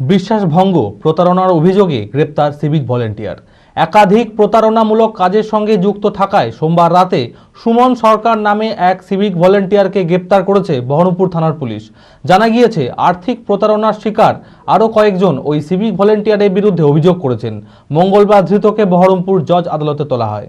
বিশ্বাসভঙ্গ প্রতারণার অভিযোগে গ্রেপ্তার সিভিক ভলেন্টিয়ার। একাধিক প্রতারণামূলক কাজের সঙ্গে যুক্ত থাকায় সোমবার রাতে সুমন সরকার নামে এক সিভিক ভলেন্টিয়ারকে গ্রেপ্তার করেছে বহরমপুর থানার পুলিশ। জানা গিয়েছে, আর্থিক প্রতারণার শিকার আরও কয়েকজন ওই সিভিক ভলেন্টিয়ারের বিরুদ্ধে অভিযোগ করেছেন। মঙ্গলবার ধৃতকে বহরমপুর জজ আদালতে তোলা হয়।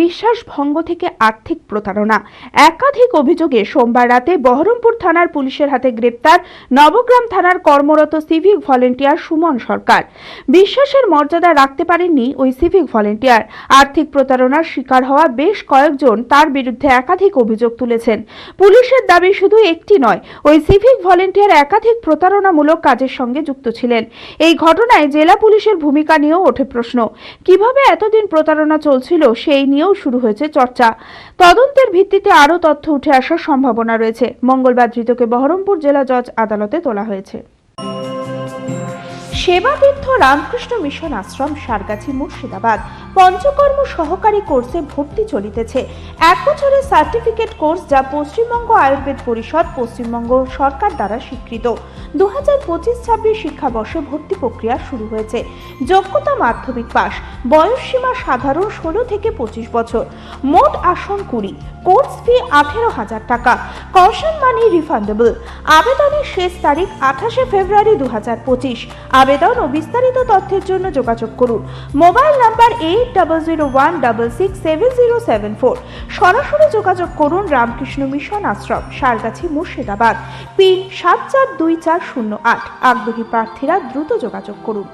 বিশ্বাস ভঙ্গ থেকে আর্থিক প্রতারণা। একাধিক অভিযোগে সোমবার রাতে বহরমপুর থানার পুলিশের হাতে গ্রেপ্তার নবগ্রাম থানার কর্মরত সিভিক ভলেন্টিয়ার সুমন সরকার। বিশ্বাসের মর্যাদা রাখতে পারেননি ওই সিভিক ভলেন্টিয়ার। আর্থিক প্রতারণার শিকার হওয়া বেশ কয়েকজন তার বিরুদ্ধে একাধিক অভিযোগ তুলেছেন। পুলিশের দাবি শুধু একটি নয়, ওই সিভিক ভলেন্টিয়ার একাধিক প্রতারণামূলক কাজের সঙ্গে যুক্ত ছিলেন। এই ঘটনায় জেলা পুলিশের ভূমিকা নিয়েও ওঠে প্রশ্ন, কীভাবে এতদিন প্রতারণা চলছিল সেই নিয়েও শুরু হয়েছে চর্চা। তদন্তের ভিত্তিতে আরও তথ্য উঠে আসার সম্ভাবনা রয়েছে। মঙ্গলবার ধৃতকে বহরমপুর জেলা জজ আদালতে তোলা হয়েছে। সেবাতীর্থ রামকৃষ্ণ মিশন আশ্রম, সারগাছি মুর্শিদাবাদ। পঞ্চকর্ম সহকারী কোর্সে ভর্তি চলিতেছে। এক বছরের সার্টিফিকেট কোর্স যা পশ্চিমবঙ্গ আয়ুর্বেদ পরিষদ, পশ্চিমবঙ্গ সরকার দ্বারা স্বীকৃত। দু হাজার পঁচিশ ছাব্বিশ শিক্ষাবর্ষে ভর্তি প্রক্রিয়া শুরু হয়েছে। যোগ্যতা মাধ্যমিক পাস বয়সসীমা সাধারণ ষোলো থেকে পঁচিশ বছর। মোট আসন কুড়ি। কোর্স ফি আঠেরো হাজার টাকা। Caution money refundable. আবেদনের শেষ তারিখ আঠাশে ফেব্রুয়ারি দু হাজার পঁচিশ আবেদন ও বিস্তারিত তথ্যের জন্য যোগাযোগ করুন। Mobile number eight double zero one double six seven zero seven four সরাসরি যোগাযোগ করুন রামকৃষ্ণ মিশন আশ্রম সারগাছি মুর্শিদাবাদ। পিন সাত চার দুই চার শূন্য আট। আগ্রহী প্রার্থীরা দ্রুত যোগাযোগ করুন।